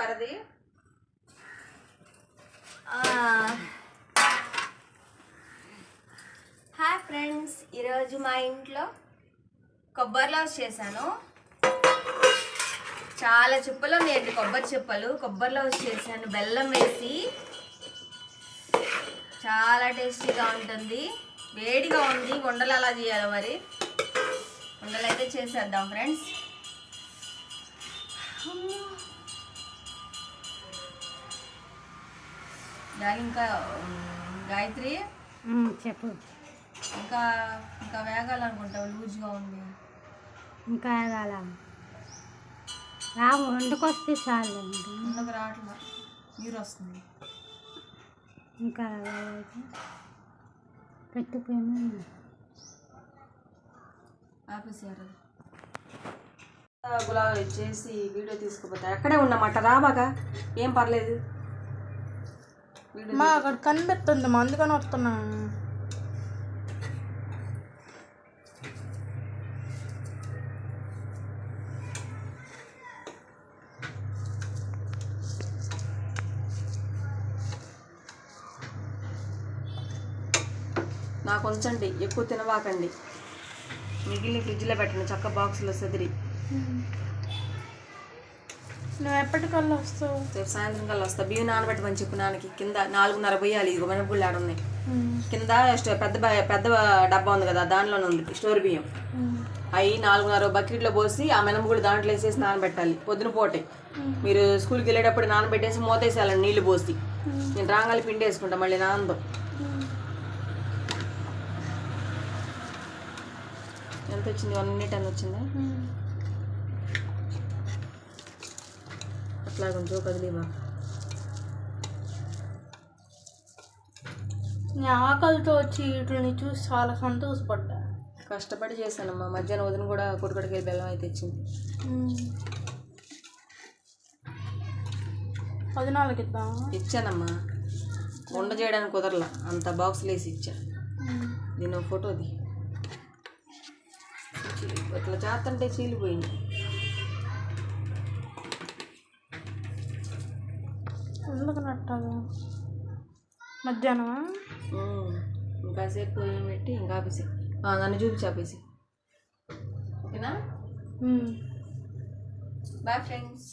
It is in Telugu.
ఎవరిది హాయ్ ఫ్రెండ్స్ ఈరోజు మా ఇంట్లో కొబ్బరి లవ్స్ చేశాను. చాలా చిప్పలు ఉన్నాయండి కొబ్బరి చిప్పలు కొబ్బరి లవ్స్ చేశాను. బెల్లం వేసి. చాలా టేస్టీగా ఉంటుంది. వేడిగా ఉంది. ఉండలు అలా చేయాలి మరి. ఉండలు అయితే చేసేద్దాం ఫ్రెండ్స్. ఇంకా గాయత్రి? చెప్పు. ఇంకా ఇంకా వేగాలనుకుంటావు లూజ్గా ఉంది ఇంకా ఎగాల రా వండుకొస్తే చాలు? ఉండకు రావట్లా నీరు వస్తుంది. ఇంకా ఎగాలైతే పెట్టిపోయాము ఆపేసారు గులాబీ చేసి వీడియో తీసుకుపోతా ఎక్కడే ఉన్నమాట? రా బాగా ఏం పర్లేదు. మా అక్కడ కనిపెడుతుంది మా అందుకని వస్తున్నా. నాకు ఉంచండి ఎక్కువ తినవాకండి మిగిలిన ఫ్రిడ్జ్లో పెట్టండి చక్క బాక్స్లో సదిరి. నువ్వు ఎప్పటికల్లా వస్తావు? రేపు సాయంత్రం కల్లా వస్తా. బియ్యం నానబెట్టమని చెప్పు నాన్నకి. కింద నాలుగున్నర పోయాలి ఇదిగో మినపగుళ్ళు ఆడ ఉన్నాయి. కింద పెద్ద పెద్ద డబ్బా ఉంది కదా దానిలోనే ఉంది. స్టోర్ బియ్యం. అవి నాలుగున్నర బకెట్లో పోసి ఆ మినపగుళ్ళు దాంట్లో వేసేసి నానబెట్టాలి. పొద్దున పూటే. మీరు స్కూల్కి వెళ్ళేటప్పుడు నానబెట్టేసి మూతేసేయాలండి నీళ్ళు పోసి. నేను రాగాలి పిండి వేసుకుంటా మళ్ళీ నాందో ఎంత వచ్చింది? వన్ మినిట్ అని వచ్చిందా? అట్లా కొంచెం కదిలేవా నీ ఆకలితో వచ్చి వీటిని చూసి చాలా సంతోషపడ్డా. కష్టపడి చేశానమ్మా. మధ్యాహ్నం వదిన కూడా కొడుకడికి బెల్లం అయితే ఇచ్చింది. పది నాలుగు ఇద్దాం ఇచ్చానమ్మా. వండ చేయడానికి కుదరలా. అంత బాక్స్లో వేసి ఇచ్చా. దీని ఒక ఫోటోది. ఇట్లా చేస్తుంటే చీలిపోయింది. ఎందుకు నట్టాగా మధ్యాహ్నమా ఇంకాసేపు పోయి పెట్టి ఇంకా ఆపేసి. నన్ను చూపించి ఆపేసి. ఓకేనా. Bye friends